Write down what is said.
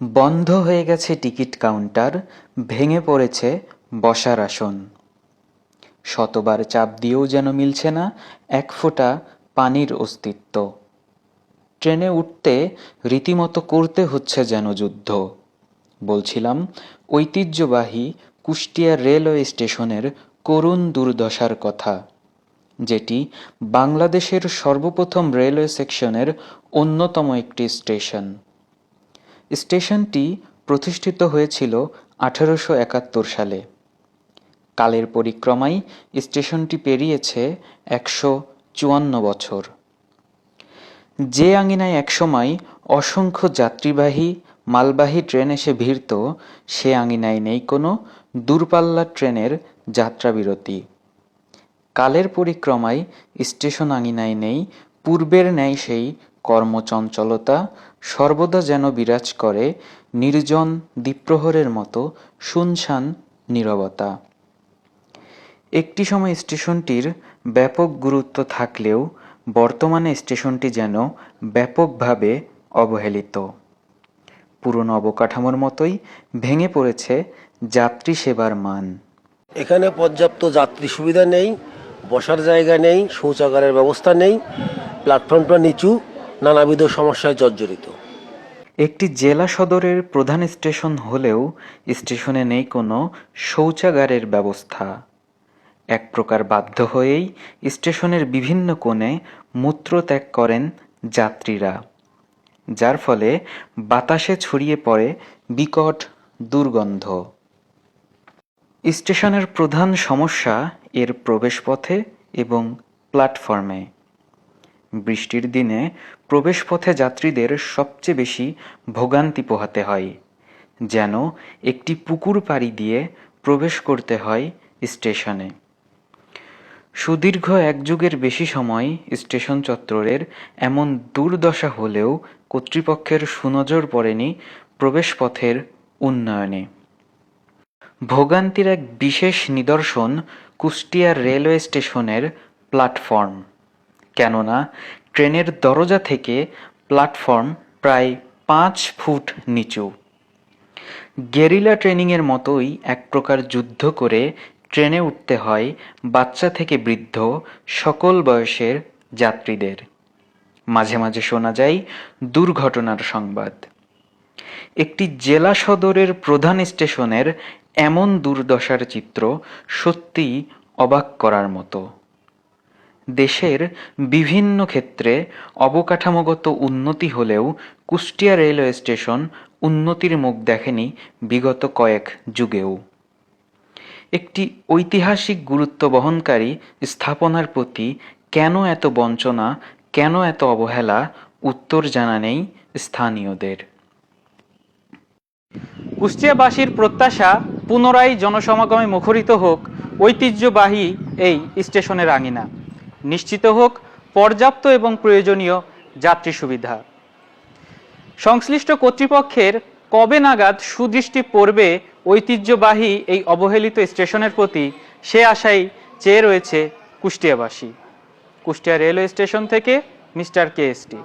বন্ধ হয়ে গেছে টিকিট কাউন্টার, ভেঙে পড়েছে বসার আসন। শতবার চাপ দিয়েও যেন মিলছে না এক ফোঁটা পানির অস্তিত্ব। ট্রেনে উঠতে রীতিমতো করতে হচ্ছে যেন যুদ্ধ। বলছিলাম, ঐতিহ্যবাহী কুষ্টিয়া রেলওয়ে স্টেশনের করুণ দুর্দশার কথা, যেটি বাংলাদেশের সর্বপ্রথম রেলওয়ে সেকশনের অন্যতম একটি স্টেশন। স্টেশনটি প্রতিষ্ঠিত হয়েছিল আঠারোশো একাত্তর সালে। কালের পরিক্রমায় স্টেশনটি পেরিয়েছে একশো চুয়ান্ন বছর। যে আঙিনায় একসময় অসংখ্য যাত্রীবাহী, মালবাহী ট্রেন এসে ভিড়ত, সে আঙিনায় নেই কোনো দূরপাল্লার ট্রেনের যাত্রাবিরতি। কালের পরিক্রমায় স্টেশন আঙিনায় নেই, পূর্বের ন্যায় সেই কর্মচঞ্চলতা সর্বদা যেন বিরাজ করে নির্জন দ্বীপ্রহরের মতো শুনশান নীরবতা। একটি সময় স্টেশনটির ব্যাপক গুরুত্ব থাকলেও বর্তমানে স্টেশনটি যেন ব্যাপকভাবে অবহেলিত। পুরনো অবকাঠামোর মতোই ভেঙে পড়েছে যাত্রী সেবার মান। এখানে পর্যাপ্ত যাত্রী সুবিধা নেই, বসার জায়গা নেই, শৌচাগারের ব্যবস্থা নেই, প্ল্যাটফর্মটা নিচু নানাবিধ সমস্যায় জর্জরিত। একটি জেলা সদরের প্রধান স্টেশন হলেও স্টেশনে নেই কোনো শৌচাগারের ব্যবস্থা। এক প্রকার বাধ্য হয়েই স্টেশনের বিভিন্ন কোণে মূত্র ত্যাগ করেন যাত্রীরা, যার ফলে বাতাসে ছড়িয়ে পড়ে বিকট দুর্গন্ধ। স্টেশনের প্রধান সমস্যা এর প্রবেশপথে এবং প্ল্যাটফর্মে। বৃষ্টির দিনে প্রবেশপথে যাত্রীদের সবচেয়ে বেশি ভোগান্তি পোহাতে হয়, যেন একটি পুকুর পাড়ি দিয়ে প্রবেশ করতে হয় স্টেশনে। সুদীর্ঘ এক যুগের বেশি সময় স্টেশন চত্বরের এমন দুর্দশা হলেও কর্তৃপক্ষের সুনজর পড়েনি প্রবেশপথের উন্নয়নে। ভোগান্তির এক বিশেষ নিদর্শন কুষ্টিয়ার রেলওয়ে স্টেশনের প্ল্যাটফর্ম। কেননা ট্রেনের দরজা থেকে প্ল্যাটফর্ম প্রায় পাঁচ ফুট নিচু। গেরিলা ট্রেনিংয়ের মতোই এক প্রকার যুদ্ধ করে ট্রেনে উঠতে হয় বাচ্চা থেকে বৃদ্ধ সকল বয়সের যাত্রীদের। মাঝে মাঝে শোনা যায় দুর্ঘটনার সংবাদ। একটি জেলা সদরের প্রধান স্টেশনের এমন দুর্দশার চিত্র সত্যিই অবাক করার মতো। দেশের বিভিন্ন ক্ষেত্রে অবকাঠামোগত উন্নতি হলেও কুষ্টিয়া রেলওয়ে স্টেশন উন্নতির মুখ দেখেনি বিগত কয়েক যুগেও। একটি ঐতিহাসিক গুরুত্ব বহনকারী স্থাপনার প্রতি কেন এত বঞ্চনা, কেন এত অবহেলা, উত্তর জানা নেই স্থানীয়দের। কুষ্টিয়াবাসীর প্রত্যাশা পুনরায় জনসমাগমে মুখরিত হোক, ঐতিহ্যবাহী এই স্টেশনের আঙিনা। নিশ্চিত হোক, পর্যাপ্ত এবং প্রয়োজনীয় যাত্রী সুবিধা। সংশ্লিষ্ট কর্তৃপক্ষের কবে নাগাদ সুদৃষ্টি পড়বে ঐতিহ্যবাহী এই অবহেলিত স্টেশনের প্রতি, সে আশাই চেয়ে রয়েছে কুষ্টিয়াবাসী। কুষ্টিয়া রেলওয়ে স্টেশন থেকে মিস্টার কে এস টি।